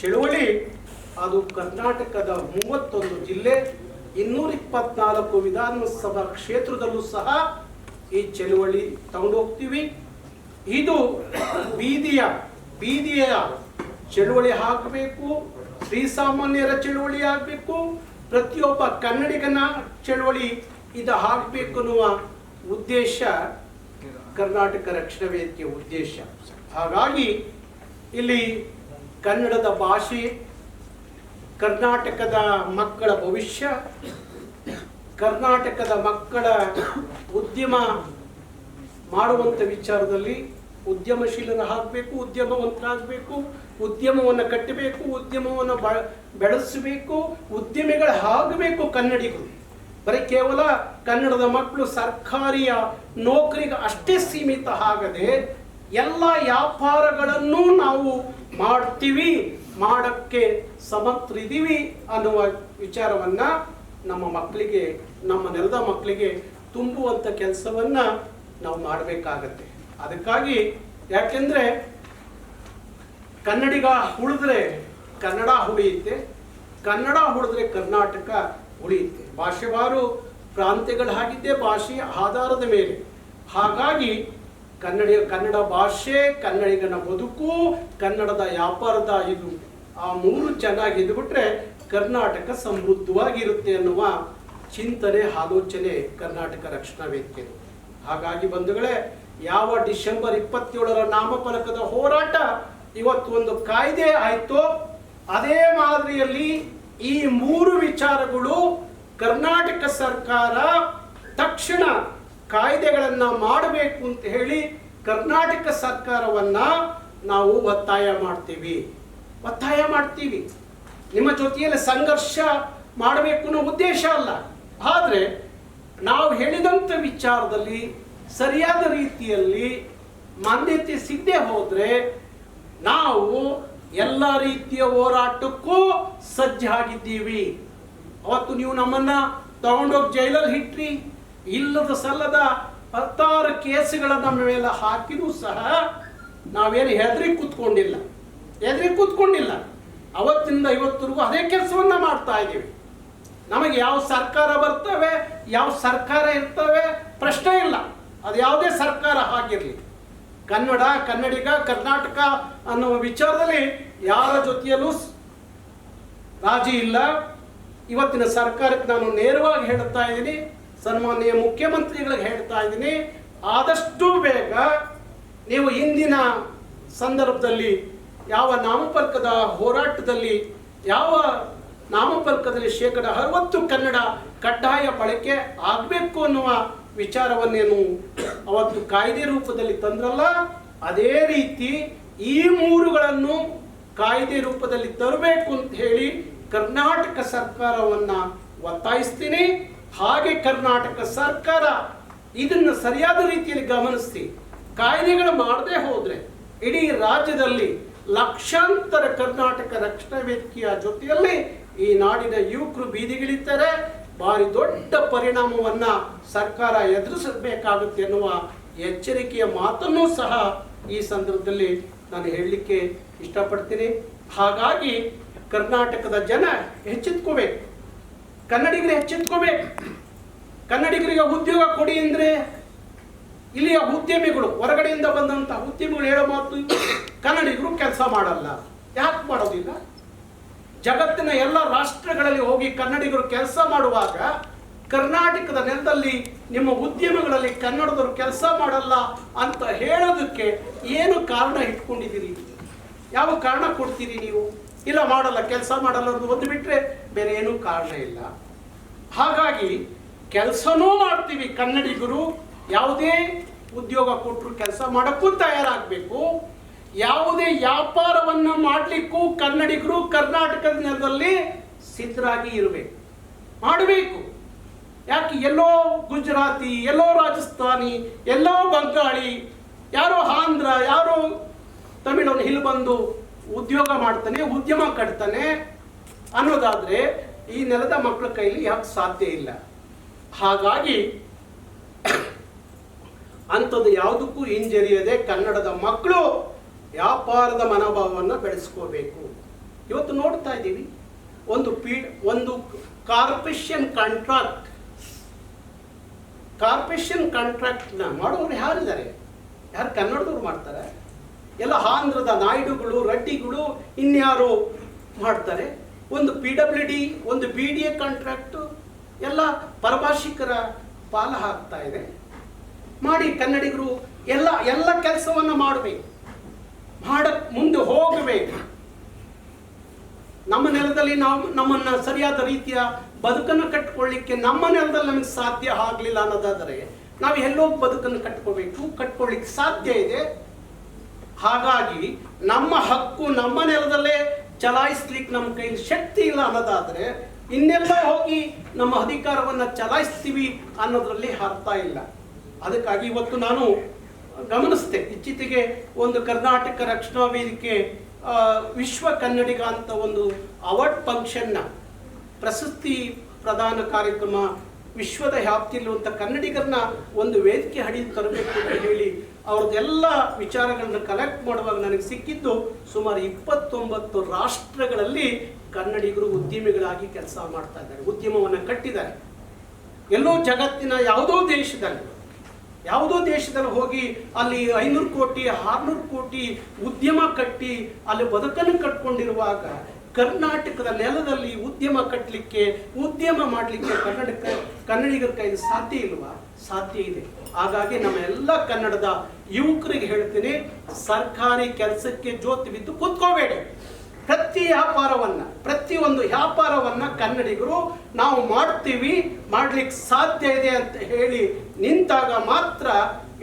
ಚಳುವಳಿ, ಅದು ಕರ್ನಾಟಕದ ಮೂವತ್ತೊಂದು ಜಿಲ್ಲೆ ಇನ್ನೂರ ಇಪ್ಪತ್ನಾಲ್ಕು ವಿಧಾನಸಭಾ ಕ್ಷೇತ್ರದಲ್ಲೂ ಸಹ ಈ ಚಳುವಳಿ ತಗೊಂಡೋಗ್ತೀವಿ ಇದು ಬೀದಿಯ ಬೀದಿಯ ಚಳುವಳಿ ಶ್ರೀ ಸಾಮಾನ್ಯರ ಚಳುವಳಿ ಆಗಬೇಕು, ಪ್ರತಿಯೊಬ್ಬ ಕನ್ನಡಿಗನ ಚಳುವಳಿ ಇದು ಆಗಬೇಕು ಅನ್ನುವ ಉದ್ದೇಶ ಕರ್ನಾಟಕ ರಕ್ಷಣಾ ವೇದಿಕೆಯ ಉದ್ದೇಶ. ಹಾಗಾಗಿ ಇಲ್ಲಿ ಕನ್ನಡದ ಭಾಷೆ, ಕರ್ನಾಟಕದ ಮಕ್ಕಳ ಭವಿಷ್ಯ, ಕರ್ನಾಟಕದ ಮಕ್ಕಳ ಉದ್ಯಮ ಮಾಡುವಂಥ ವಿಚಾರದಲ್ಲಿ ಉದ್ಯಮಶೀಲರಾಗಬೇಕು ಉದ್ಯಮವಂತರಾಗಬೇಕು, ಉದ್ಯಮವನ್ನು ಕಟ್ಟಬೇಕು, ಉದ್ಯಮವನ್ನು ಬೆಳೆಸಬೇಕು, ಉದ್ಯಮಿಗಳು ಆಗಬೇಕು ಕನ್ನಡಿಗರು. ಬರೀ ಕೇವಲ ಕನ್ನಡದ ಮಕ್ಕಳು ಸರ್ಕಾರಿಯ ನೌಕರಿಗೆ ಅಷ್ಟೇ ಸೀಮಿತ ಆಗದೆ ಎಲ್ಲ ವ್ಯಾಪಾರಗಳನ್ನು ನಾವು ಮಾಡ್ತೀವಿ, ಮಾಡಕ್ಕೆ ಸಮರ್ಥರಿದ್ದೀವಿ ಅನ್ನುವ ವಿಚಾರವನ್ನ ನಮ್ಮ ಮಕ್ಕಳಿಗೆ, ನಮ್ಮ ನೆಲದ ಮಕ್ಕಳಿಗೆ ತುಂಬುವಂಥ ಕೆಲಸವನ್ನ ನಾವು ಮಾಡಬೇಕಾಗತ್ತೆ. ಅದಕ್ಕಾಗಿ ಯಾಕೆಂದ್ರೆ ಕನ್ನಡಿಗ ಉಳಿದ್ರೆ ಕನ್ನಡ ಉಳಿಯುತ್ತೆ, ಕನ್ನಡ ಉಳಿದ್ರೆ ಕರ್ನಾಟಕ ಉಳಿಯುತ್ತೆ. ಭಾಷೆವಾರು ಪ್ರಾಂತ್ಯಗಳಾಗಿದ್ದೇ ಭಾಷೆಯ ಆಧಾರದ ಮೇಲೆ. ಹಾಗಾಗಿ ಕನ್ನಡ ಕನ್ನಡ ಭಾಷೆ, ಕನ್ನಡಿಗನ ಬದುಕು, ಕನ್ನಡದ ವ್ಯಾಪಾರದ ಇದು, ಆ ಮೂರು ಚೆನ್ನಾಗಿ ಇದ್ಬಿಟ್ರೆ ಕರ್ನಾಟಕ ಸಮೃದ್ಧವಾಗಿರುತ್ತೆ ಅನ್ನುವ ಚಿಂತನೆ, ಆಲೋಚನೆ ಕರ್ನಾಟಕ ರಕ್ಷಣಾ ವೇದಿಕೆ ಹಾಗಾಗಿ ಬಂಧುಗಳೇ, ಯಾವ ಡಿಸೆಂಬರ್ ಇಪ್ಪತ್ತೇಳರ ನಾಮಫಲಕದ ಹೋರಾಟ ಇವತ್ತು ಒಂದು ಕಾಯ್ದೆ ಆಯ್ತು, ಅದೇ ಮಾದರಿಯಲ್ಲಿ ಈ ಮೂರು ವಿಚಾರಗಳು ಕರ್ನಾಟಕ ಸರ್ಕಾರ ತಕ್ಷಣ ಕಾಯ್ದೆಗಳನ್ನ ಮಾಡಬೇಕು ಅಂತ ಹೇಳಿ ಕರ್ನಾಟಕ ಸರ್ಕಾರವನ್ನ ನಾವು ಒತ್ತಾಯ ಮಾಡ್ತೀವಿ. ಒತ್ತಾಯ ಮಾಡ್ತೀವಿ. ನಿಮ್ಮ ಜೊತೆಯಲ್ಲಿ ಸಂಘರ್ಷ ಮಾಡಬೇಕು ಅನ್ನೋ ಉದ್ದೇಶ ಅಲ್ಲ. ಆದರೆ ನಾವು ಹೇಳಿದಂಥ ವಿಚಾರದಲ್ಲಿ ಸರಿಯಾದ ರೀತಿಯಲ್ಲಿ ಮಾನ್ಯತೆ ಸಿಗದೆ ಹೋದರೆ ನಾವು ಎಲ್ಲ ರೀತಿಯ ಹೋರಾಟಕ್ಕೂ ಸಜ್ಜಾಗಿದ್ದೀವಿ. ಅವತ್ತು ನೀವು ನಮ್ಮನ್ನು ತಗೊಂಡೋಗಿ ಜೈಲಲ್ಲಿ ಹಿಟ್ರಿ ಇಲ್ಲದ ಸಲ್ಲದ ಹತ್ತಾರು ಕೇಸುಗಳ ನಮ್ಮ ಮೇಲೆ ಹಾಕಿನೂ ಸಹ ನಾವೇನು ಹೆದರಿ ಕೂತ್ಕೊಂಡಿಲ್ಲ. ಹೆದರಿ ಕೂತ್ಕೊಂಡಿಲ್ಲ. ಅವತ್ತಿಂದ ಇವತ್ತಿಗೂ ಅದೇ ಕೆಲಸವನ್ನ ಮಾಡ್ತಾ ಇದ್ದೀವಿ. ನಮಗೆ ಯಾವ ಸರ್ಕಾರ ಬರ್ತವೆ, ಯಾವ ಸರ್ಕಾರ ಇರ್ತವೆ ಪ್ರಶ್ನೆ ಇಲ್ಲ. ಅದು ಯಾವುದೇ ಸರ್ಕಾರ ಆಗಿರಲಿ. ಕನ್ನಡ, ಕನ್ನಡಿಗ, ಕರ್ನಾಟಕ ಅನ್ನುವ ವಿಚಾರದಲ್ಲಿ ಯಾರ ಜೊತೆಯಲ್ಲೂ ರಾಜಿ ಇಲ್ಲ. ಇವತ್ತಿನ ಸರ್ಕಾರಕ್ಕೆ ನಾನು ನೇರವಾಗಿ ಹೇಳುತ್ತಾ ಇದ್ದೀನಿ. ಸನ್ಮಾನ್ಯ ಮುಖ್ಯಮಂತ್ರಿಗಳಿಗೆ ಹೇಳ್ತಾ ಇದ್ದೀನಿ, ಆದಷ್ಟು ಬೇಗ ನೀವು ಇಂದಿನ ಸಂದರ್ಭದಲ್ಲಿ ಯಾವ ನಾಮಫಲಕದ ಹೋರಾಟದಲ್ಲಿ, ಯಾವ ನಾಮಫಲಕದಲ್ಲಿ ಶೇಕಡ ಅರವತ್ತು ಕನ್ನಡ ಕಡ್ಡಾಯ ಬಳಕೆ ಆಗಬೇಕು ಅನ್ನುವ ವಿಚಾರವನ್ನೇನು ಅವತ್ತು ಕಾಯ್ದೆ ರೂಪದಲ್ಲಿ ತಂದ್ರಲ್ಲ, ಅದೇ ರೀತಿ ಈ ಮೂರುಗಳನ್ನು ಕಾಯ್ದೆ ರೂಪದಲ್ಲಿ ತರಬೇಕು ಅಂತ ಹೇಳಿ ಕರ್ನಾಟಕ ಸರ್ಕಾರವನ್ನು ಒತ್ತಾಯಿಸ್ತೀನಿ. ಹಾಗೆ ಕರ್ನಾಟಕ ಸರ್ಕಾರ ಇದನ್ನು ಸರಿಯಾದ ರೀತಿಯಲ್ಲಿ ಗಮನಿಸಿ ಕಾಯ್ದೆಗಳು ಮಾಡದೆ ಹೋದರೆ ಇಡೀ ರಾಜ್ಯದಲ್ಲಿ ಲಕ್ಷಾಂತರ ಕರ್ನಾಟಕ ರಕ್ಷಣಾ ವೇದಿಕೆಯ ಜೊತೆಯಲ್ಲಿ ಈ ನಾಡಿನ ಯುವಕರು ಬೀದಿಗಿಳಿತಾರೆ. ಭಾರಿ ದೊಡ್ಡ ಪರಿಣಾಮವನ್ನ ಸರ್ಕಾರ ಎದುರಿಸಬೇಕಾಗುತ್ತೆ ಎನ್ನುವ ಎಚ್ಚರಿಕೆಯ ಮಾತನ್ನು ಸಹ ಈ ಸಂದರ್ಭದಲ್ಲಿ ನಾನು ಹೇಳಲಿಕ್ಕೆ ಇಷ್ಟಪಡ್ತೀನಿ. ಹಾಗಾಗಿ ಕರ್ನಾಟಕದ ಜನ ಎಚ್ಚೆತ್ಕೋಬೇಕು. ಕನ್ನಡಿಗರು ಎಚ್ಚೆತ್ಕೋಬೇಕು ಕನ್ನಡಿಗರಿಗೆ ಉದ್ಯೋಗ ಕೊಡಿ ಅಂದ್ರೆ ಇಲ್ಲಿಯ ಉದ್ಯಮಿಗಳು, ಹೊರಗಡೆಯಿಂದ ಬಂದಂತ ಉದ್ಯಮಿಗಳು ಹೇಳೋ ಮಾತು ಕನ್ನಡಿಗರು ಕೆಲಸ ಮಾಡಲ್ಲ. ಯಾಕೆ ಮಾಡೋದಿಲ್ಲ? ಜಗತ್ತಿನ ಎಲ್ಲ ರಾಷ್ಟ್ರಗಳಲ್ಲಿ ಹೋಗಿ ಕನ್ನಡಿಗರು ಕೆಲಸ ಮಾಡುವಾಗ ಕರ್ನಾಟಕದ ನೆಲದಲ್ಲಿ ನಿಮ್ಮ ಉದ್ಯಮಗಳಲ್ಲಿ ಕನ್ನಡದವರು ಕೆಲಸ ಮಾಡಲ್ಲ ಅಂತ ಹೇಳೋದಕ್ಕೆ ಏನು ಕಾರಣ ಇಟ್ಕೊಂಡಿದ್ದೀರಿ? ಯಾವ ಕಾರಣ ಕೊಡ್ತೀರಿ ನೀವು? ಇಲ್ಲ ಮಾಡಲ್ಲ, ಕೆಲಸ ಮಾಡಲ್ಲ ಅನ್ನೋದು ಒಂದು ಬಿಟ್ಟರೆ ಬೇರೆ ಏನೂ ಕಾರಣ ಇಲ್ಲ. ಹಾಗಾಗಿ ಕೆಲಸನೂ ಮಾಡ್ತೀವಿ ಕನ್ನಡಿಗರು ಯಾವುದೇ ಉದ್ಯೋಗ ಕೊಟ್ಟರು ಕೆಲಸ ಮಾಡೋಕ್ಕೂ ತಯಾರಾಗಬೇಕು. ಯಾವುದೇ ವ್ಯಾಪಾರವನ್ನು ಮಾಡಲಿಕ್ಕೂ ಕನ್ನಡಿಗರು ಕರ್ನಾಟಕದ ನೆಲದಲ್ಲಿ ಸಿದ್ಧರಾಗಿ ಇರಬೇಕು. ಮಾಡಬೇಕು. ಯಾಕೆ ಎಲ್ಲೋ ಗುಜರಾತಿ, ಎಲ್ಲೋ ರಾಜಸ್ಥಾನಿ, ಎಲ್ಲೋ ಬಂಗಾಳಿ, ಯಾರೋ ಆಂಧ್ರ, ಯಾರೋ ತಮಿಳು ಇಲ್ಲಿ ಬಂದು ಉದ್ಯೋಗ ಮಾಡ್ತಾನೆ, ಉದ್ಯಮ ಕಟ್ತಾನೆ ಅನ್ನೋದಾದ್ರೆ ಈ ನೆಲದ ಮಕ್ಕಳ ಕೈಲಿ ಯಾಕೆ ಸಾಧ್ಯ ಇಲ್ಲ? ಹಾಗಾಗಿ ಅಂಥದ್ದು ಯಾವುದಕ್ಕೂ ಹಿಂಜರಿಯದೆ ಕನ್ನಡದ ಮಕ್ಕಳು ವ್ಯಾಪಾರದ ಮನೋಭಾವವನ್ನು ಬೆಳೆಸ್ಕೋಬೇಕು. ಇವತ್ತು ನೋಡ್ತಾ ಇದ್ದೀವಿ, ಒಂದು ಪಿ, ಒಂದು ಕಾರ್ಪೊರೇಷನ್ ಕಾಂಟ್ರಾಕ್ಟ್, ಕಾರ್ಪೊರೇಷನ್ ಕಾಂಟ್ರಾಕ್ಟ್ನ ಮಾಡೋರು ಯಾರಿದ್ದಾರೆ? ಯಾರು ಕನ್ನಡದವ್ರು ಮಾಡ್ತಾರೆ? ಎಲ್ಲ ಆಂಧ್ರದ ನಾಯ್ಡುಗಳು ರಟ್ಟಿಗಳು ಇನ್ಯಾರು ಮಾಡ್ತಾರೆ. ಒಂದು ಪಿ ಡಬ್ಲ್ಯೂ ಡಿ ಒಂದು ಬಿ ಡಿ ಎ ಕಾಂಟ್ರಾಕ್ಟು ಎಲ್ಲ ಪರಭಾಷಿಕರ ಪಾಲ ಹಾಕ್ತಾ ಇದೆ. ಮಾಡಿ ಕನ್ನಡಿಗರು ಎಲ್ಲ ಎಲ್ಲ ಕೆಲಸವನ್ನು ಮಾಡಬೇಕು. ಮಾಡ, ಮುಂದೆ ಹೋಗಬೇಕು. ನಮ್ಮ ನೆಲದಲ್ಲಿ ನಾವು, ನಮ್ಮನ್ನು ಸರಿಯಾದ ರೀತಿಯ ಬದುಕನ್ನು ಕಟ್ಕೊಳ್ಳಿಕ್ಕೆ ನಮ್ಮ ನೆಲದಲ್ಲಿ ನಮಗೆ ಸಾಧ್ಯ ಆಗಲಿಲ್ಲ ಅನ್ನೋದಾದರೆ, ನಾವು ಎಲ್ಲೋ ಬದುಕನ್ನು ಕಟ್ಕೋಬೇಕು ಕಟ್ಕೊಳ್ಳಿಕ್ಕೆ ಸಾಧ್ಯ ಇದೆ. ಹಾಗಾಗಿ ನಮ್ಮ ಹಕ್ಕು ನಮ್ಮ ನೆಲದಲ್ಲೇ ಚಲಾಯಿಸ್ಲಿಕ್ಕೆ ನಮ್ಮ ಕೈಯಲ್ಲಿ ಶಕ್ತಿ ಇಲ್ಲ ಅನ್ನೋದಾದರೆ ಇನ್ನೆಲ್ಲ ಹೋಗಿ ನಮ್ಮ ಅಧಿಕಾರವನ್ನ ಚಲಾಯಿಸ್ತೀವಿ ಅನ್ನೋದರಲ್ಲಿ ಅರ್ಥ ಇಲ್ಲ. ಅದಕ್ಕಾಗಿ ಇವತ್ತು ನಾನು ಗಮನಿಸಿದೆ ಇತ್ತೀಚೆಗೆ ಒಂದು ಕರ್ನಾಟಕ ರಕ್ಷಣಾ ವೇದಿಕೆ ವಿಶ್ವ ಕನ್ನಡಿಗ ಅಂತ ಒಂದು ಅವಾರ್ಡ್ ಫಂಕ್ಷನ್ನ ಪ್ರಶಸ್ತಿ ಪ್ರದಾನ ಕಾರ್ಯಕ್ರಮ ವಿಶ್ವದ ವ್ಯಾಪ್ತಿಯಲ್ಲಿರುವಂಥ ಕನ್ನಡಿಗರನ್ನ ಒಂದು ವೇದಿಕೆ ಹಡಿದು ತರಬೇಕು ಅಂತ ಹೇಳಿ ಅವ್ರದ್ದೆಲ್ಲ ವಿಚಾರಗಳನ್ನ ಕಲೆಕ್ಟ್ ಮಾಡುವಾಗ ನನಗೆ ಸಿಕ್ಕಿದ್ದು ಸುಮಾರು ಇಪ್ಪತ್ತೊಂಬತ್ತು ರಾಷ್ಟ್ರಗಳಲ್ಲಿ ಕನ್ನಡಿಗರು ಉದ್ಯಮಿಗಳಾಗಿ ಕೆಲಸ ಮಾಡ್ತಾ ಇದ್ದಾರೆ, ಉದ್ಯಮವನ್ನು ಕಟ್ಟಿದ್ದಾರೆ. ಎಲ್ಲೋ ಜಗತ್ತಿನ ಯಾವುದೋ ದೇಶದಲ್ಲಿ ಯಾವುದೋ ದೇಶದಲ್ಲಿ ಹೋಗಿ ಅಲ್ಲಿ ಐನೂರು ಕೋಟಿ, ಆರ್ನೂರು ಕೋಟಿ ಉದ್ಯಮ ಕಟ್ಟಿ ಅಲ್ಲಿ ಬದುಕನ್ನು ಕಟ್ಕೊಂಡಿರುವಾಗ ಕರ್ನಾಟಕದ ನೆಲದಲ್ಲಿ ಉದ್ಯಮ ಕಟ್ಟಲಿಕ್ಕೆ ಉದ್ಯಮ ಮಾಡಲಿಕ್ಕೆ ಕನ್ನಡಕ, ಕನ್ನಡಿಗರ ಕೈಲಿ ಸಾಧ್ಯ ಇಲ್ವಾ? ಸಾಧ್ಯ ಇದೆ. ಹಾಗಾಗಿ ನಮ್ಮ ಎಲ್ಲ ಕನ್ನಡದ ಯುವಕರಿಗೆ ಹೇಳ್ತೀನಿ, ಸರ್ಕಾರಿ ಕೆಲಸಕ್ಕೆ ಜೋತಿ ಬಿದ್ದು ಕೂತ್ಕೋಬೇಡಿ. ಪ್ರತಿ ವ್ಯಾಪಾರವನ್ನ, ಪ್ರತಿಯೊಂದು ವ್ಯಾಪಾರವನ್ನ ಕನ್ನಡಿಗರು ನಾವು ಮಾಡ್ತೀವಿ, ಮಾಡ್ಲಿಕ್ಕೆ ಸಾಧ್ಯ ಇದೆ ಅಂತ ಹೇಳಿ ನಿಂತಾಗ ಮಾತ್ರ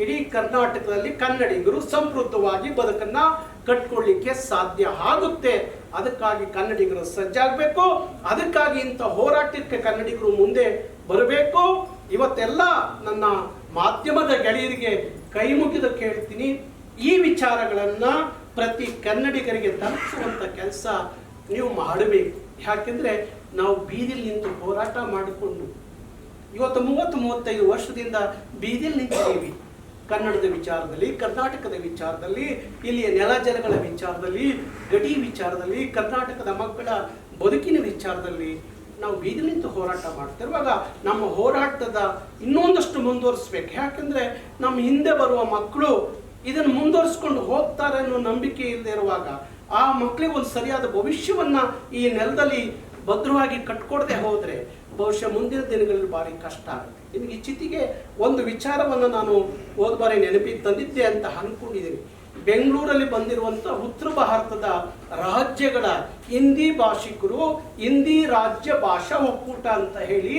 ಇಡೀ ಕರ್ನಾಟಕದಲ್ಲಿ ಕನ್ನಡಿಗರು ಸಮೃದ್ಧವಾಗಿ ಬದುಕನ್ನ ಕಟ್ಕೊಳ್ಳಿಕ್ಕೆ ಸಾಧ್ಯ ಆಗುತ್ತೆ. ಅದಕ್ಕಾಗಿ ಕನ್ನಡಿಗರು ಸಜ್ಜಾಗಬೇಕು, ಅದಕ್ಕಾಗಿ ಇಂಥ ಹೋರಾಟಕ್ಕೆ ಕನ್ನಡಿಗರು ಮುಂದೆ ಬರಬೇಕು. ಇವತ್ತೆಲ್ಲ ನನ್ನ ಮಾಧ್ಯಮದ ಗೆಳೆಯರಿಗೆ ಕೈ ಮುಗಿದು ಕೇಳ್ತೀನಿ. ಈ ವಿಚಾರಗಳನ್ನು ಪ್ರತಿ ಕನ್ನಡಿಗರಿಗೆ ತಲುಪಿಸುವಂಥ ಕೆಲಸ ನೀವು ಮಾಡಬೇಕು. ಯಾಕೆಂದರೆ ನಾವು ಬೀದಿಲಿ ನಿಂತು ಹೋರಾಟ ಮಾಡಿಕೊಂಡು ಇವತ್ತು ಮೂವತ್ತು ಮೂವತ್ತೈದು ವರ್ಷದಿಂದ ಬೀದಿಲಿ ನಿಂತಿದ್ದೀವಿ. ಕನ್ನಡದ ವಿಚಾರದಲ್ಲಿ, ಕರ್ನಾಟಕದ ವಿಚಾರದಲ್ಲಿ, ಇಲ್ಲಿಯ ನೆಲ ಜಲಗಳ ವಿಚಾರದಲ್ಲಿ, ಗಡಿ ವಿಚಾರದಲ್ಲಿ, ಕರ್ನಾಟಕದ ಮಕ್ಕಳ ಬದುಕಿನ ವಿಚಾರದಲ್ಲಿ. ನಾವು ಬೀದಿ ನಿಂತು ಹೋರಾಟ ಮಾಡ್ತಿರುವಾಗ ನಮ್ಮ ಹೋರಾಟದ ಇನ್ನೊಂದಷ್ಟು ಮುಂದುವರಿಸ್ಬೇಕು. ಯಾಕಂದ್ರೆ ನಮ್ಮ ಹಿಂದೆ ಬರುವ ಮಕ್ಕಳು ಇದನ್ನು ಮುಂದುವರಿಸ್ಕೊಂಡು ಹೋಗ್ತಾರೆ ಅನ್ನೋ ನಂಬಿಕೆ ಇಲ್ಲದೆ ಇರುವಾಗ ಆ ಮಕ್ಕಳಿಗೆ ಒಂದು ಸರಿಯಾದ ಭವಿಷ್ಯವನ್ನ ಈ ನೆಲದಲ್ಲಿ ಭದ್ರವಾಗಿ ಕಟ್ಕೊಡದೆ ಹೋದ್ರೆ ಬಹುಶಃ ಮುಂದಿನ ದಿನಗಳಲ್ಲಿ ಭಾರಿ ಕಷ್ಟ ಆಗುತ್ತೆ. ನಿಮಗೆ ಇಚ್ಚಿತಿಗೆ ಒಂದು ವಿಚಾರವನ್ನು ನಾನು ಹೋದ ಬಾರಿ ನೆನಪಿಗೆ ತಂದಿದ್ದೆ ಅಂತ ಅನ್ಕೊಂಡಿದ್ದೀನಿ. ಬೆಂಗಳೂರಲ್ಲಿ ಬಂದಿರುವಂಥ ಉತ್ತರ ಭಾರತದ ರಾಜ್ಯಗಳ ಹಿಂದಿ ಭಾಷಿಕರು, ಹಿಂದಿ ರಾಜ್ಯ ಭಾಷಾ ಒಕ್ಕೂಟ ಅಂತ ಹೇಳಿ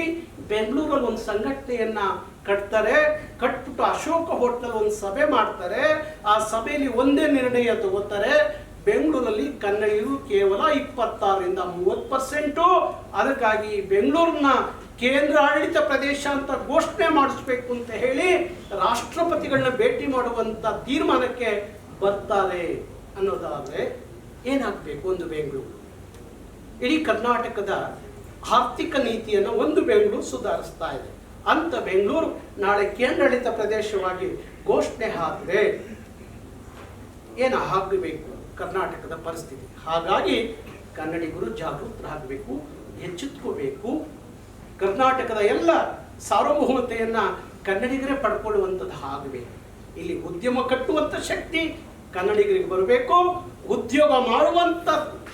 ಬೆಂಗಳೂರಲ್ಲಿ ಒಂದು ಸಂಘಟನೆಯನ್ನ ಕಟ್ತಾರೆ. ಕಟ್ಬಿಟ್ಟು ಅಶೋಕ ಹೋಟೆಲ್ ಒಂದು ಸಭೆ ಮಾಡ್ತಾರೆ. ಆ ಸಭೆಯಲ್ಲಿ ಒಂದೇ ನಿರ್ಣಯ ತಗೋತಾರೆ. ಬೆಂಗಳೂರಲ್ಲಿ ಕನ್ನಡಿಗರು ಕೇವಲ ಇಪ್ಪತ್ತಾರರಿಂದ ಮೂವತ್ತು ಪರ್ಸೆಂಟು ಅದಕ್ಕಾಗಿ ಬೆಂಗಳೂರನ್ನ ಕೇಂದ್ರ ಆಡಳಿತ ಪ್ರದೇಶ ಅಂತ ಘೋಷಣೆ ಮಾಡಿಸ್ಬೇಕು ಅಂತ ಹೇಳಿ ರಾಷ್ಟ್ರಪತಿಗಳನ್ನ ಭೇಟಿ ಮಾಡುವಂತ ತೀರ್ಮಾನಕ್ಕೆ ಬರ್ತಾರೆ ಅನ್ನೋದಾದರೆ ಏನಾಗಬೇಕು ಒಂದು ಬೆಂಗಳೂರು? ಇಡೀ ಕರ್ನಾಟಕದ ಆರ್ಥಿಕ ನೀತಿಯನ್ನು ಒಂದು ಬೆಂಗಳೂರು ಸುಧಾರಿಸ್ತಾ ಇದೆ. ಅಂತ ಬೆಂಗಳೂರು ನಾಳೆ ಕೇಂದ್ರಾಡಳಿತ ಪ್ರದೇಶವಾಗಿ ಘೋಷಣೆ ಆದರೆ ಏನು ಆಗಬೇಕು ಕರ್ನಾಟಕದ ಪರಿಸ್ಥಿತಿ? ಹಾಗಾಗಿ ಕನ್ನಡಿಗರು ಜಾಗೃತರಾಗಬೇಕು, ಎಚ್ಚೆತ್ಕೋಬೇಕು. ಕರ್ನಾಟಕದ ಎಲ್ಲ ಸಾರ್ವಭೌಮತೆಯನ್ನು ಕನ್ನಡಿಗರೇ ಪಡ್ಕೊಳ್ಳುವಂಥದ್ದು ಆಗಬೇಕು ಇಲ್ಲಿ ಉದ್ಯಮ ಕಟ್ಟುವಂಥ ಶಕ್ತಿ ಕನ್ನಡಿಗರಿಗೆ ಬರಬೇಕು. ಉದ್ಯೋಗ ಮಾಡುವಂಥ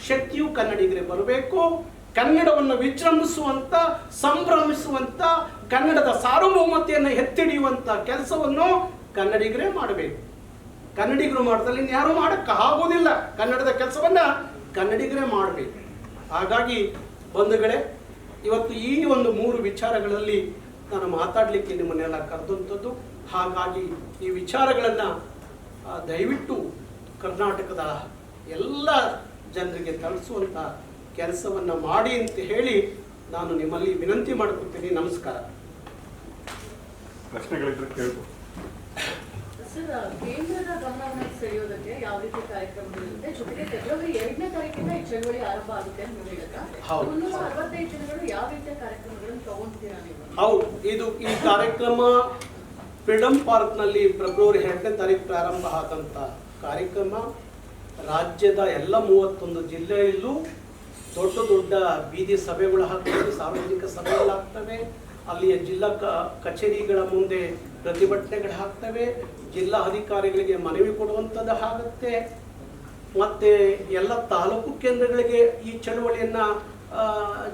ಶಕ್ತಿಯು ಕನ್ನಡಿಗರಿಗೆ ಬರಬೇಕು. ಕನ್ನಡವನ್ನು ವಿಜೃಂಭಿಸುವಂಥ ಸಂಭ್ರಮಿಸುವಂತ, ಕನ್ನಡದ ಸಾರ್ವಭೌಮತೆಯನ್ನು ಎತ್ತಿಡಿಯುವಂತ ಕೆಲಸವನ್ನು ಕನ್ನಡಿಗರೇ ಮಾಡಬೇಕು. ಕನ್ನಡಿಗರು ಮಾಡಿದಲ್ಲಿ ಯಾರು ಮಾಡಕ್ಕೆ ಆಗೋದಿಲ್ಲ ಕನ್ನಡದ ಕೆಲಸವನ್ನ ಕನ್ನಡಿಗರೇ ಮಾಡಬೇಕು. ಹಾಗಾಗಿ ಬಂಧುಗಳೇ, ಇವತ್ತು ಈ ಒಂದು ಮೂರು ವಿಚಾರಗಳಲ್ಲಿ ನಾನು ಮಾತಾಡಲಿಕ್ಕೆ ನಿಮ್ಮನ್ನೆಲ್ಲ ಕರೆದಂಥದ್ದು ಹಾಗಾಗಿ ಈ ವಿಚಾರಗಳನ್ನು ದಯವಿಟ್ಟು ಕರ್ನಾಟಕದ ಎಲ್ಲ ಜನರಿಗೆ ತಲುಪಿಸುವಂಥ ಕೆಲಸವನ್ನು ಮಾಡಿ ಅಂತ ಹೇಳಿ ನಾನು ನಿಮ್ಮಲ್ಲಿ ವಿನಂತಿ ಮಾಡ್ಕೊತೀನಿ. ನಮಸ್ಕಾರ. ಪ್ರಶ್ನೆಗಳಿದ್ರೆ ಕೇಳ್ಬೋದು ಸರ್ ಕೇಂದ್ರದ ಗಮನವನ್ನು ಸೆಳೆಯೋದಕ್ಕೆ ಯಾವ ರೀತಿ ಕಾರ್ಯಕ್ರಮಗಳಿರುತ್ತೆ ಜೊತೆಗೆ ಫೆಬ್ರವರಿ ಎರಡನೇ ತಾರೀಕಿಂದ ಈ ಚಳವಳಿ ಆರಂಭ ಆಗುತ್ತೆ ಅಂತ ಹೌದು. ಮುನ್ನೂರ ಅರವತ್ತೈದು ಜನಗಳು ಯಾವ ರೀತಿಯ ಕಾರ್ಯಕ್ರಮಗಳನ್ನು ತಗೊಂತೀರಾ ನೀವು? ಹೌದು. ಇದು ಈ ಕಾರ್ಯಕ್ರಮ ಫ್ರೀಡಮ್ ಪಾರ್ಕ್ನಲ್ಲಿ ಫೆಬ್ರವರಿ ಎರಡನೇ ತಾರೀಕು ಪ್ರಾರಂಭ ಆದಂಥ ಕಾರ್ಯಕ್ರಮ, ರಾಜ್ಯದ ಎಲ್ಲ ಮೂವತ್ತೊಂದು ಜಿಲ್ಲೆಯಲ್ಲೂ ದೊಡ್ಡ ದೊಡ್ಡ ಬೀದಿ ಸಭೆಗಳು ಹಾಕ್ತವೆ ಸಾರ್ವಜನಿಕ ಸಭೆಗಳು ಆಗ್ತವೆ. ಅಲ್ಲಿಯ ಜಿಲ್ಲಾ ಕಚೇರಿಗಳ ಮುಂದೆ ಪ್ರತಿಭಟನೆಗಳು ಆಗ್ತವೆ. ಜಿಲ್ಲಾ ಅಧಿಕಾರಿಗಳಿಗೆ ಮನವಿ ಕೊಡುವಂಥದ್ದು ಆಗುತ್ತೆ. ಮತ್ತೆ ಎಲ್ಲ ತಾಲೂಕು ಕೇಂದ್ರಗಳಿಗೆ ಈ ಚಳುವಳಿಯನ್ನು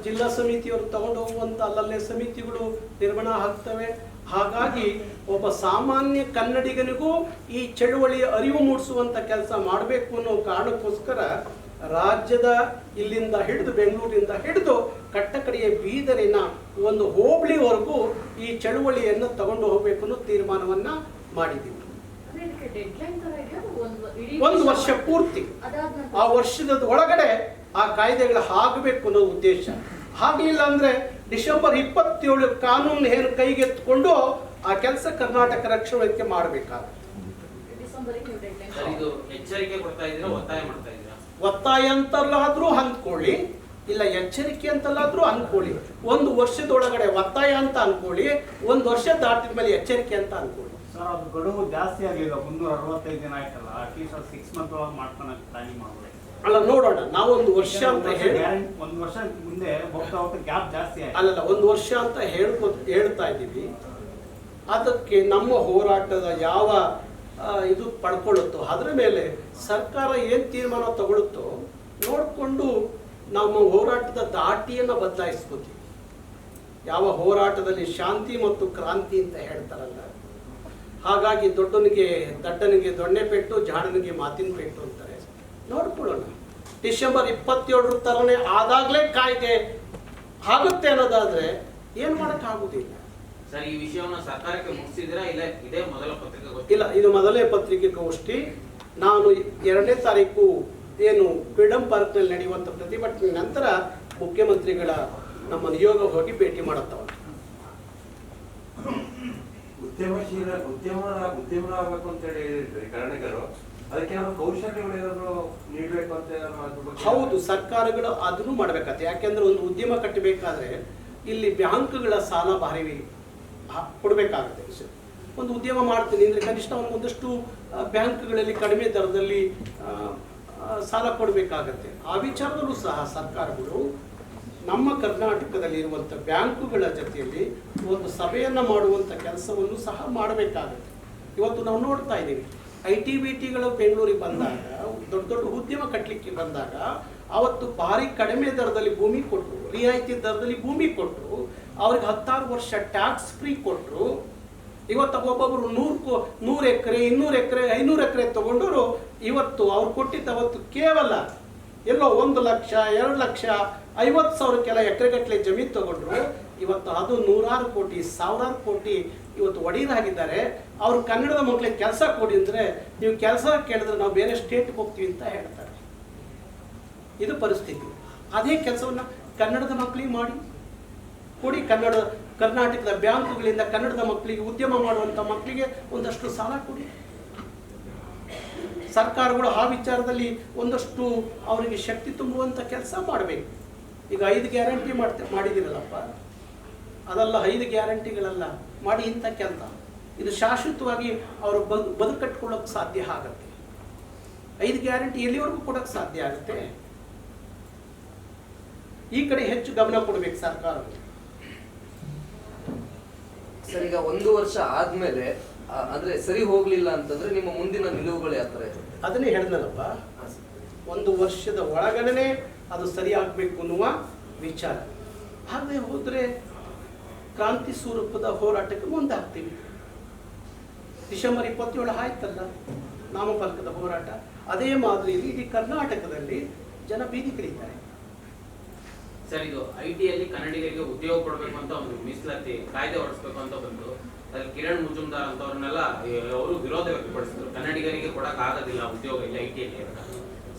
ಜಿಲ್ಲಾ ಸಮಿತಿಯವರು ತಗೊಂಡು ಹೋಗುವಂತ ಅಲ್ಲಲ್ಲೇ ಸಮಿತಿಗಳು ನಿರ್ಮಾಣ ಆಗ್ತವೆ. ಹಾಗಾಗಿ ಒಬ್ಬ ಸಾಮಾನ್ಯ ಕನ್ನಡಿಗನಿಗೂ ಈ ಚಳುವಳಿಯ ಅರಿವು ಮೂಡಿಸುವಂಥ ಕೆಲಸ ಮಾಡಬೇಕು ಅನ್ನೋ ಕಾರಣಕ್ಕೋಸ್ಕರ ರಾಜ್ಯದ ಇಲ್ಲಿಂದ ಹಿಡಿದು ಬೆಂಗಳೂರಿಂದ ಹಿಡಿದು ಕಟ್ಟಕಡೆಯ ಬೀದರಿನ ಒಂದು ಹೋಬಳಿವರೆಗೂ ಈ ಚಳುವಳಿಯನ್ನು ತಗೊಂಡು ಹೋಗಬೇಕು ಅನ್ನೋ ತೀರ್ಮಾನವನ್ನು ಮಾಡಿದ್ದೀವಿ. ಒಂದು ವರ್ಷ ಪೂರ್ತಿ. ಆ ವರ್ಷದ ಒಳಗಡೆ ಆ ಕಾಯ್ದೆಗಳು ಆಗಬೇಕು ಅನ್ನೋ ಉದ್ದೇಶ. ಆಗಲಿಲ್ಲ ಅಂದ್ರೆ ಡಿಸೆಂಬರ್ ಇಪ್ಪತ್ತೇಳು ಕಾನೂನು ಏನು ಕೈಗೆತ್ತಿಕೊಂಡು ಆ ಕೆಲಸ ಕರ್ನಾಟಕ ರಕ್ಷಣೆ ಮಾಡಬೇಕಾಗುತ್ತೆ. ಒತ್ತಾಯ ಮಾಡ್ತಾ ಇದ್ದೀರಾ? ಒತ್ತಾಯ ಅಂತಲ್ಲಾದ್ರೂ ಅಂದ್ಕೊಳ್ಳಿ ಇಲ್ಲ ಎಚ್ಚರಿಕೆ ಅಂತಲ್ಲಾದ್ರೂ ಅನ್ಕೊಳ್ಳಿ ಒಂದು ವರ್ಷದೊಳಗಡೆ ಒತ್ತಾಯ ಅಂತ ಅನ್ಕೊಳ್ಳಿ ಒಂದು ವರ್ಷ ದಾಟಿದ ಮೇಲೆ ಎಚ್ಚರಿಕೆ ಅಂತ ಅನ್ಕೊಳ್ಳಿ ಸರ್ ಅದು ಗಡುವು ಜಾಸ್ತಿ ಆಗಲಿಲ್ಲ ಮುನ್ನೂರ ಅರವತ್ತೈದು ದಿನ ಆಯ್ತಲ್ಲ ಅಟ್ಲೀಸ್ಟ್ ಸಿಕ್ಸ್ ಮಂತ್ ಒಳಗೆ ಮಾಡ್ಕೊಳಕ್ಕೆ ಪ್ಲಾನಿಂಗ್ ಮಾಡ್ಬೋದು. ಅಲ್ಲ ನೋಡೋಣ. ನಾವು ಒಂದು ವರ್ಷ ಅಂತ ಹೇಳಿ ಒಂದು ವರ್ಷ ಮುಂದೆ ಹೋಗ್ತಾ ಹೋಗ್ತಾ ಗ್ಯಾಪ್ ಜಾಸ್ತಿ ಆಯ್ತು. ಅಲ್ಲಲ್ಲ ಒಂದು ವರ್ಷ ಅಂತ ಹೇಳ್ಕೊ ಹೇಳ್ತಾ ಇದ್ದೀವಿ. ಅದಕ್ಕೆ ನಮ್ಮ ಹೋರಾಟದ ಯಾವ ಇದು ಪಡ್ಕೊಳ್ಳುತ್ತೋ ಅದರ ಮೇಲೆ ಸರ್ಕಾರ ಏನು ತೀರ್ಮಾನ ತಗೊಳುತ್ತೋ ನೋಡಿಕೊಂಡು ನಮ್ಮ ಹೋರಾಟದ ದಾಟಿಯನ್ನು ಬದಲಾಯಿಸ್ಕೋತೀವಿ. ಯಾವ ಹೋರಾಟದಲ್ಲಿ ಶಾಂತಿ ಮತ್ತು ಕ್ರಾಂತಿ ಅಂತ ಹೇಳ್ತಾರಲ್ಲ ಹಾಗಾಗಿ ದೊಡ್ಡನಿಗೆ ದಡ್ಡನಿಗೆ ದೊಣ್ಣೆ ಪೆಟ್ಟು ಜಾಣನಿಗೆ ಮಾತಿನ ಪೆಟ್ಟು ಅಂತಾರೆ ನೋಡ್ಕೊಳ್ಳೋಣ. ಡಿಸೆಂಬರ್ ಇಪ್ಪತ್ತೇಳರ ತರನೇ ಆದಾಗಲೇ ಕಾಯ್ದೆ ಆಗುತ್ತೆ ಅನ್ನೋದಾದ್ರೆ ಏನು ಮಾಡೋಕ್ಕಾಗೋದಿಲ್ಲ. ಸರ್ ಈ ವಿಷಯವನ್ನು ಸರ್ಕಾರಕ್ಕೆ ಮುಗಿಸಿದಿರಾ ಇಲ್ಲ ಇದೇ ಮೊದಲ ಪತ್ರಿಕೆ ಗೊತ್ತಿಲ್ಲ? ಇಲ್ಲ ಇದು ಮೊದಲನೇ ಪತ್ರಿಕೆಗೋಷ್ಠಿ ನಾನು ಎರಡನೇ ತಾರೀಕು ಏನು ಫ್ರೀಡಂ ಪಾರ್ಕ್ನಲ್ಲಿ ನಡೆಯುವಂಥ ಪ್ರತಿಭಟನೆ ನಂತರ ಮುಖ್ಯಮಂತ್ರಿಗಳ ನಮ್ಮ ನಿಯೋಗ ಹೋಗಿ ಭೇಟಿ ಮಾಡುತ್ತವ. ಉದ್ಯಮಶೀಲ ಉದ್ಯಮ ಉದ್ಯಮರಾಗಬೇಕು ಅಂತ ಹೇಳಿ ಹೇಳಿದ್ರಿ ಹೌದು, ಸರ್ಕಾರಗಳು ಅದನ್ನು ಮಾಡಬೇಕಾಗುತ್ತೆ ಯಾಕೆಂದ್ರೆ ಒಂದು ಉದ್ಯಮ ಕಟ್ಟಬೇಕಾದ್ರೆ ಇಲ್ಲಿ ಬ್ಯಾಂಕ್ಗಳ ಸಾಲ ಭಾರಿ ಕೊಡಬೇಕಾಗುತ್ತೆ. ಒಂದು ಉದ್ಯಮ ಮಾಡ್ತೀನಿ ಅಂದರೆ ಕನಿಷ್ಠ ಒಂದು ಒಂದಷ್ಟು ಬ್ಯಾಂಕ್ಗಳಲ್ಲಿ ಕಡಿಮೆ ದರದಲ್ಲಿ ಸಾಲ ಕೊಡಬೇಕಾಗತ್ತೆ. ಆ ವಿಚಾರದಲ್ಲೂ ಸಹ ಸರ್ಕಾರಗಳು ನಮ್ಮ ಕರ್ನಾಟಕದಲ್ಲಿ ಇರುವಂಥ ಬ್ಯಾಂಕುಗಳ ಜೊತೆಯಲ್ಲಿ ಒಂದು ಸಭೆಯನ್ನು ಮಾಡುವಂಥ ಕೆಲಸವನ್ನು ಸಹ ಮಾಡಬೇಕಾಗತ್ತೆ. ಇವತ್ತು ನಾವು ನೋಡ್ತಾ ಇದ್ದೀವಿ. ಐ ಟಿ ಬಿ ಟಿಗಳು ಬೆಂಗಳೂರಿಗೆ ಬಂದಾಗ, ದೊಡ್ಡ ದೊಡ್ಡ ಉದ್ಯಮ ಕಟ್ಟಲಿಕ್ಕೆ ಬಂದಾಗ, ಅವತ್ತು ಭಾರಿ ಕಡಿಮೆ ದರದಲ್ಲಿ ಭೂಮಿ ಕೊಟ್ಟರು ರಿಯಾಯಿತಿ ದರದಲ್ಲಿ ಭೂಮಿ ಕೊಟ್ಟರು ಅವ್ರಿಗೆ ಹತ್ತಾರು ವರ್ಷ ಟ್ಯಾಕ್ಸ್ ಫ್ರೀ ಕೊಟ್ಟರು ಇವತ್ತು ಒಬ್ಬೊಬ್ಬರು ನೂರು ನೂರು ಎಕರೆ, ಇನ್ನೂರು ಎಕರೆ, ಐನೂರು ಎಕರೆ ತಗೊಂಡವರು ಇವತ್ತು ಅವ್ರು ಕೊಟ್ಟಿದ್ದ ಅವತ್ತು ಕೇವಲ ಎಲ್ಲೋ ಒಂದು ಲಕ್ಷ, ಎರಡು ಲಕ್ಷ, ಐವತ್ತು ಸಾವಿರಕ್ಕೆಲ್ಲ ಎಕರೆಗಟ್ಟಲೆ ಜಮೀನು ತಗೊಂಡ್ರು. ಇವತ್ತು ಅದು ನೂರಾರು ಕೋಟಿ, ಸಾವಿರಾರು ಕೋಟಿ ಇವತ್ತು ಒಡೆಯರಾಗಿದ್ದಾರೆ. ಅವ್ರು ಕನ್ನಡದ ಮಕ್ಕಳಿಗೆ ಕೆಲಸ ಕೊಡಿ ಅಂದರೆ ನೀವು ಕೆಲಸ ಕೇಳಿದ್ರೆ ನಾವು ಬೇರೆ ಸ್ಟೇಟ್ಗೆ ಹೋಗ್ತೀವಿ ಅಂತ ಹೇಳ್ತಾರೆ. ಇದು ಪರಿಸ್ಥಿತಿ. ಅದೇ ಕೆಲಸವನ್ನು ಕನ್ನಡದ ಮಕ್ಕಳಿಗೆ ಮಾಡಿ. ಕೊಡಿ ಕನ್ನಡ, ಕರ್ನಾಟಕದ ಬ್ಯಾಂಕುಗಳಿಂದ ಕನ್ನಡದ ಮಕ್ಕಳಿಗೆ ಉದ್ಯಮ ಮಾಡುವಂಥ ಮಕ್ಕಳಿಗೆ ಒಂದಷ್ಟು ಸಾಲ ಕೊಡಿ. ಸರ್ಕಾರಗಳು ಆ ವಿಚಾರದಲ್ಲಿ ಒಂದಷ್ಟು ಅವರಿಗೆ ಶಕ್ತಿ ತುಂಬುವಂಥ ಕೆಲಸ ಮಾಡಬೇಕು. ಈಗ ಐದು ಗ್ಯಾರಂಟಿ ಮಾಡ್ತಾ ಮಾಡಿದಿರಲ್ಲಪ್ಪ ಅದಲ್ಲ ಐದು ಗ್ಯಾರಂಟಿಗಳಲ್ಲ ಮಾಡಿ ಇಂಥ ಕೆಲಸ ಇದು ಶಾಶ್ವತವಾಗಿ ಅವರು ಬದು ಕಟ್ಕೊಳ್ಳೋಕೆ ಸಾಧ್ಯ ಆಗತ್ತೆ. ಐದು ಗ್ಯಾರಂಟಿ ಎಲ್ಲಿವರೆಗೂ ಕೊಡೋಕೆ ಸಾಧ್ಯ ಆಗುತ್ತೆ? ಈ ಕಡೆ ಹೆಚ್ಚು ಗಮನ ಕೊಡಬೇಕು ಸರ್ಕಾರ. ಸರ್ ಈಗ ಒಂದು ವರ್ಷ ಆದ್ಮೇಲೆ ಅಂದ್ರೆ ಸರಿ ಹೋಗ್ಲಿಲ್ಲ ಅಂತಂದ್ರೆ ನಿಮ್ಮ ಮುಂದಿನ ನಿಲುವುಗಳು ಯಾವ ತರ ಅದನ್ನೇ ಹೇಳಿದ್ನಲ್ಲಪ್ಪ ಒಂದು ವರ್ಷದ ಒಳಗಡೆ ಅದು ಸರಿ ಆಗ್ಬೇಕು ಅನ್ನುವ ವಿಚಾರ. ಹಾಗೆ ಹೋದರೆ ಕ್ರಾಂತಿ ಸ್ವರೂಪದ ಹೋರಾಟಕ್ಕೆ ಮುಂದಾಗ್ತೀವಿ. ಡಿಸೆಂಬರ್ ಇಪ್ಪತ್ತೇಳು ಆಯ್ತಲ್ಲ ನಾಮಫಲಕದ ಹೋರಾಟ? ಅದೇ ಮಾದರಿಯಲ್ಲಿ ಇಡೀ ಕರ್ನಾಟಕದಲ್ಲಿ ಜನ ಬೀದಿಗಿಳಿತಾರೆ ಸರ್, ಇದು ಐ ಟಿಯಲ್ಲಿ ಕನ್ನಡಿಗರಿಗೆ ಉದ್ಯೋಗ ಕೊಡಬೇಕು ಅಂತ ಒಂದು ಮೀಸಲಾತಿ, ಕಾಯ್ದೆ ಹೊರಡಿಸ್ಬೇಕು ಅಂತ ಬಂದು ಅದ್ರಲ್ಲಿ ಕಿರಣ್ ಮುಜುಮ್ದಾರ್ ಅಂತವ್ರನ್ನೆಲ್ಲ ಅವರು ವಿರೋಧ ವ್ಯಕ್ತಪಡಿಸಿದ್ರು. ಕನ್ನಡಿಗರಿಗೆ ಕೊಡಕ್ ಆಗೋದಿಲ್ಲ, ಉದ್ಯೋಗ ಇಲ್ಲ ಐ ಟಿಯಲ್ಲಿ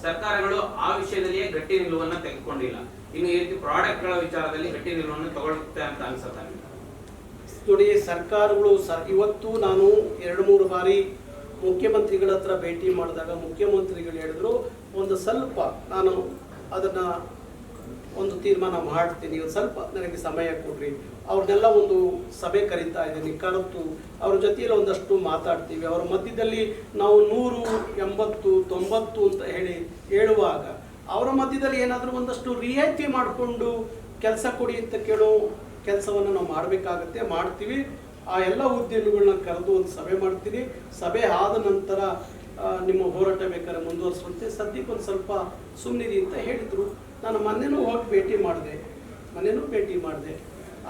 ಸರ್ಕಾರಗಳು ಆ ವಿಷಯದಲ್ಲಿಯೇ ಗಟ್ಟಿ ನಿಲುವನ್ನ ತೆಗೆದುಕೊಂಡಿಲ್ಲ. ಇನ್ನು ಈ ರೀತಿ ಪ್ರಾಡಕ್ಟ್ಗಳ ವಿಚಾರದಲ್ಲಿ ಗಟ್ಟಿ ನಿಲುವನ್ನು ತಗೊಳ್ಳುತ್ತೆ ಅಂತ ಅನ್ಸುತ್ತೆ? ನೋಡಿ, ಸರ್ಕಾರಗಳು ಸರ್, ಇವತ್ತು ನಾನು ಎರಡು ಮೂರು ಬಾರಿ ಮುಖ್ಯಮಂತ್ರಿಗಳ ಹತ್ರ ಭೇಟಿ ಮಾಡಿದಾಗ ಮುಖ್ಯಮಂತ್ರಿಗಳು ಹೇಳಿದ್ರು, ಒಂದು ಸ್ವಲ್ಪ ನಾನು ಅದನ್ನು ಒಂದು ತೀರ್ಮಾನ ಮಾಡ್ತೀನಿ ಸ್ವಲ್ಪ ನನಗೆ ಸಮಯ ಕೊಡ್ರಿ. ಅವ್ರನ್ನೆಲ್ಲ ಒಂದು ಸಭೆ ಕರೀತಾ ಇದ್ದೀನಿ ಕರೆತು ಅವ್ರ ಜೊತೆಯಲ್ಲಿ ಒಂದಷ್ಟು ಮಾತಾಡ್ತೀವಿ. ಅವ್ರ ಮಧ್ಯದಲ್ಲಿ ನಾವು ನೂರು, ಎಂಬತ್ತು, ತೊಂಬತ್ತು ಅಂತ ಹೇಳಿ ಹೇಳುವಾಗ, ಅವರ ಮಧ್ಯದಲ್ಲಿ ಏನಾದರೂ ಒಂದಷ್ಟು ರಿಯಾಯಿತಿ ಮಾಡಿಕೊಂಡು ಕೆಲಸ ಕೊಡಿ ಅಂತ ಕೇಳೋ ಕೆಲಸವನ್ನು ನಾವು ಮಾಡಬೇಕಾಗತ್ತೆ, ಮಾಡ್ತೀವಿ. ಆ ಎಲ್ಲ ಉದ್ಯಮಿಗಳನ್ನ ಕರೆದು ಒಂದು ಸಭೆ ಮಾಡ್ತೀನಿ. ಸಭೆ ಆದ ನಂತರ ನಿಮ್ಮ ಹೋರಾಟ ಬೇಕಾದ್ರೆ ಮುಂದುವರಿಸುವಂತೆ ಸದ್ಯಕ್ಕೆ ಒಂದು ಸ್ವಲ್ಪ ಸುಮ್ಮನಿರಿ ಅಂತ ಹೇಳಿದರು. ನಾನು ಮೊನ್ನೆನೂ ಹೋಗಿ ಭೇಟಿ ಮಾಡಿದೆ. ಮನೆಯೂ ಭೇಟಿ ಮಾಡಿದೆ.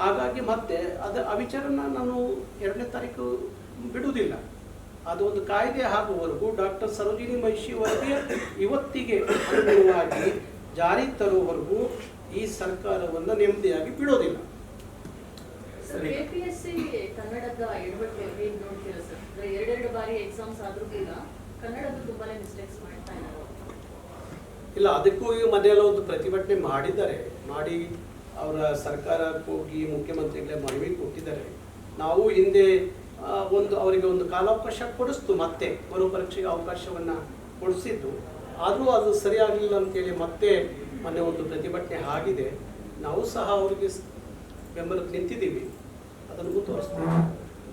ಹಾಗಾಗಿ ಮತ್ತೆ ಅದು ಆ ವಿಚಾರನ ನಾನು ಎರಡನೇ ತಾರೀಕು ಬಿಡುವುದಿಲ್ಲ. ಅದು ಒಂದು ಕಾಯ್ದೆ ಆಗುವವರೆಗೂ ಡಾಕ್ಟರ್ ಸರೋಜಿನಿ ಮಹಿಷಿ ಇವತ್ತಿಗೆ ಅನುಗುಣವಾಗಿ ಜಾರಿ ತರುವವರೆಗೂ ಈ ಸರ್ಕಾರವನ್ನು ನೆಮ್ಮದಿಯಾಗಿ ಬಿಡೋದಿಲ್ಲ. ಸರ್ ಕೆಪಿಎಸ್ಸಿ ಕನ್ನಡದ ಎಡವಟ್ಟು ಹೇಗೆ ನೋಡ್ತೀರಾ ಸರ್? ಎರಡೆರಡು ಬಾರಿ ಎಕ್ಸಾಮ್ಸ್ ಆದ್ರೂ ಕೂಡ ಕನ್ನಡದ ತುಂಬಾನೇ ಮಿಸ್ಟೇಕ್ಸ್ ಮಾಡ್ತಾ ಇದ್ದಾರೆ. ಇಲ್ಲ ಅದಕ್ಕೂ ಈ ಮನೆಯಲ್ಲ ಒಂದು ಪ್ರತಿಭಟನೆ ಮಾಡಿದ್ದಾರೆ. ಮಾಡಿ ಅವರ ಸರ್ಕಾರಕ್ಕೆ ಹೋಗಿ ಮುಖ್ಯಮಂತ್ರಿಗಳೇ ಮನವಿ ಕೊಟ್ಟಿದ್ದಾರೆ. ನಾವು ಹಿಂದೆ ಒಂದು ಅವರಿಗೆ ಒಂದು ಕಾಲಾವಕಾಶ ಕೊಡಿಸ್ತು ಮತ್ತೆ ಮರುಪರೀಕ್ಷೆಗೆ ಅವಕಾಶವನ್ನು ಕೊಡಿಸಿದ್ದು. ಆದರೂ ಅದು ಸರಿಯಾಗಲಿಲ್ಲ ಅಂತೇಳಿ ಮತ್ತೆ ಮೊನ್ನೆ ಒಂದು ಪ್ರತಿಭಟನೆ ಆಗಿದೆ. ನಾವು ಸಹ ಅವರಿಗೆ ಬೆಂಬಲಕ್ಕೆ ನಿಂತಿದ್ದೀವಿ. ಅದನ್ನು ತೋರಿಸ್ತಾರೆ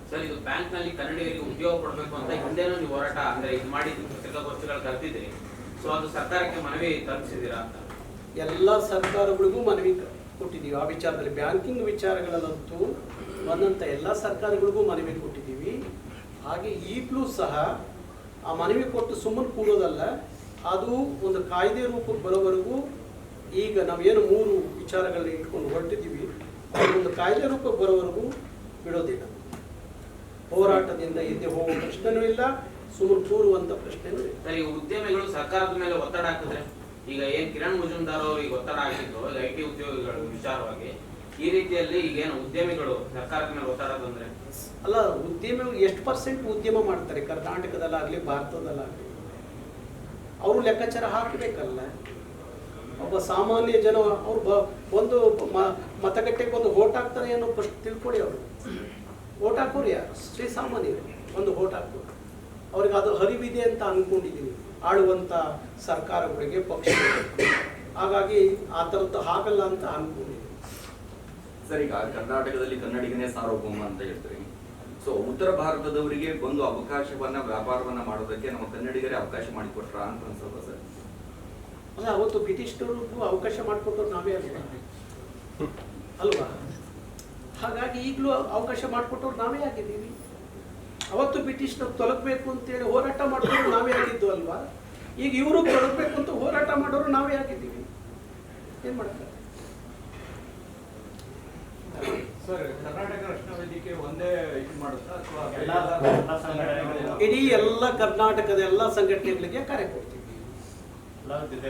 ಸರ್ ಇದು ಬ್ಯಾಂಕ್ನಲ್ಲಿ ಕನ್ನಡಿಗರಿಗೆ ಉದ್ಯೋಗ ಕೊಡಬೇಕು ಅಂತ ಹಿಂದೆನೂ ನೀವು ಹೋರಾಟ ಅಂದ್ರೆ ಇದು ಮಾಡಿ ಪತ್ರಿಕಾಗೋಷ್ಠಿಗಳು ಕರೆದಿದ್ರಿ ಸೊ ಅದು ಸರ್ಕಾರಕ್ಕೆ ಮನವಿ ತಲುಪಿಸಿದ್ದೀರಾ ಅಂತ. ಎಲ್ಲ ಸರ್ಕಾರಗಳಿಗೂ ಮನವಿ ಕೊಟ್ಟಿದ್ದೀವಿ. ಆ ವಿಚಾರದಲ್ಲಿ ಬ್ಯಾಂಕಿಂಗ್ ವಿಚಾರಗಳಲ್ಲಂತೂ ಬಂದಂಥ ಎಲ್ಲ ಸರ್ಕಾರಗಳಿಗೂ ಮನವಿ ಕೊಟ್ಟಿದ್ದೀವಿ. ಹಾಗೆ ಈಗಲೂ ಸಹ ಆ ಮನವಿ ಕೊಟ್ಟು ಸುಮ್ಮನೆ ಕೂಡೋದಲ್ಲ ಅದು ಒಂದು ಕಾಯ್ದೆ ರೂಪಕ್ಕೆ ಬರೋವರೆಗೂ ಈಗ ನಾವೇನು ಮೂರು ವಿಚಾರಗಳನ್ನ ಇಟ್ಕೊಂಡು ಹೊರಟಿದ್ದೀವಿ. ಒಂದು ಕಾಯ್ದೆ ರೂಪಕ್ಕೆ ಬರೋವರೆಗೂ ಬಿಡೋದಿಲ್ಲ. ಹೋರಾಟದಿಂದ ಎದ್ದು ಹೋಗುವ ಪ್ರಶ್ನೆನೂ ಇಲ್ಲ ಸುಮ್ಮನೆ ತೂರುವಂತ ಪ್ರಶ್ನೆನೂ ಇಲ್ಲ. ಸರ್ ಉದ್ಯಮಿಗಳು ಸರ್ಕಾರದ ಮೇಲೆ ಒತ್ತಡ ಹಾಕಿದ್ರೆ ಈಗ ಏನ್ ಕಿರಣ್ ಮುಜುಮ್ದಾರ್ ಅವ್ರಿಗೆ ಒತ್ತಡ ಹಾಕಿದ್ರು ಐ. ಟಿ. ಉದ್ಯೋಗಿಗಳು ವಿಚಾರವಾಗಿ ಈ ರೀತಿಯಲ್ಲಿ ಈಗ ಏನು ಉದ್ಯಮಿಗಳು ಸರ್ಕಾರದ ಮೇಲೆ ಒತ್ತಡ ತಂದ್ರೆ? ಅಲ್ಲ ಉದ್ಯಮ ಎಷ್ಟು ಪರ್ಸೆಂಟ್ ಉದ್ಯಮ ಮಾಡ್ತಾರೆ? ಕರ್ನಾಟಕದಲ್ಲಾಗ್ಲಿ ಭಾರತದಲ್ಲಾಗ್ಲಿ. ಅವರು ಲೆಕ್ಕಾಚಾರ ಹಾಕಬೇಕಲ್ಲ. ಒಬ್ಬ ಸಾಮಾನ್ಯ ಜನ ಅವ್ರು ಬ ಒಂದು ಮತಗಟ್ಟೆಗೆ ಒಂದು ಓಟ್ ಹಾಕ್ತಾರೆ ಅನ್ನೋ ಫಸ್ಟ್ ತಿಳ್ಕೊಳ್ಳಿ ಅವರು. ಓಟ್ ಹಾಕೋರು ಯಾರು? ಶ್ರೀ ಸಾಮಾನ್ಯರು. ಒಂದು ಓಟ್ ಹಾಕೋರು ಅವ್ರಿಗೆ ಅದು ಹರಿವಿದೆ ಅಂತ ಅನ್ಕೊಂಡಿದ್ದೀನಿ ಆಳುವಂಥ ಸರ್ಕಾರಗಳಿಗೆ ಪಕ್ಷ ಹಾಗಾಗಿ ಆ ಥರದ್ದು ಆಗಲ್ಲ ಅಂತ ಅನ್ಕೊಂಡಿದ್ದೀನಿ ಸರ್, ಈಗ ಕರ್ನಾಟಕದಲ್ಲಿ ಕನ್ನಡಿಗನೇ ಸಾರ್ವಭೌಮ ಅಂತ ಹೇಳ್ತೀರಿ. ಸೊ ಉತ್ತರ ಭಾರತದವರಿಗೆ ಒಂದು ಅವಕಾಶವನ್ನ, ವ್ಯಾಪಾರವನ್ನ ಮಾಡೋದಕ್ಕೆ ನಮ್ಮ ಕನ್ನಡಿಗರೇ ಅವಕಾಶ ಮಾಡಿಕೊಟ್ರ ಅಂತ ಅನ್ಸಲ್ವಾ ಸರ್? ಅಲ್ಲ ಅವತ್ತು ಬ್ರಿಟಿಷ್ನವ್ರಿಗೂ ಅವಕಾಶ ಮಾಡಿಕೊಟ್ಟವ್ರು ನಾವೇ ಅಲ್ವಾ? ಅಲ್ವಾ? ಹಾಗಾಗಿ ಈಗಲೂ ಅವಕಾಶ ಮಾಡಿಕೊಟ್ಟವ್ರು ನಾವೇ ಆಗಿದ್ದೀವಿ. ಅವತ್ತು ಬ್ರಿಟಿಷ್ನವ್ರು ತೊಲಗಬೇಕು ಅಂತೇಳಿ ಹೋರಾಟ ಮಾಡೋರು ನಾವೇ ಆಗಿದ್ದು ಅಲ್ವಾ? ಈಗ ಇವರು ತೊಲಗಬೇಕು ಅಂತ ಹೋರಾಟ ಮಾಡೋರು ನಾವೇ ಆಗಿದ್ದೀವಿ. ಏನು ಮಾಡ್ತಾರೆ? ಸರ್ ಕರ್ನಾಟಕ ರಕ್ಷಣಾ ವೇದಿಕೆ ಒಂದೇ ಇದು ಮಾಡುತ್ತಾ ಅಥವಾ ಎಲ್ಲ ಎಲ್ಲ ಸಂಘಟನೆಗಳು ಇಡೀ ಎಲ್ಲ ಕರ್ನಾಟಕದ ಎಲ್ಲ ಸಂಘಟನೆಗಳಿಗೆ ಕರೆ ಕೊಡ್ತೀವಿ ಎಲ್ಲರ ಜೊತೆ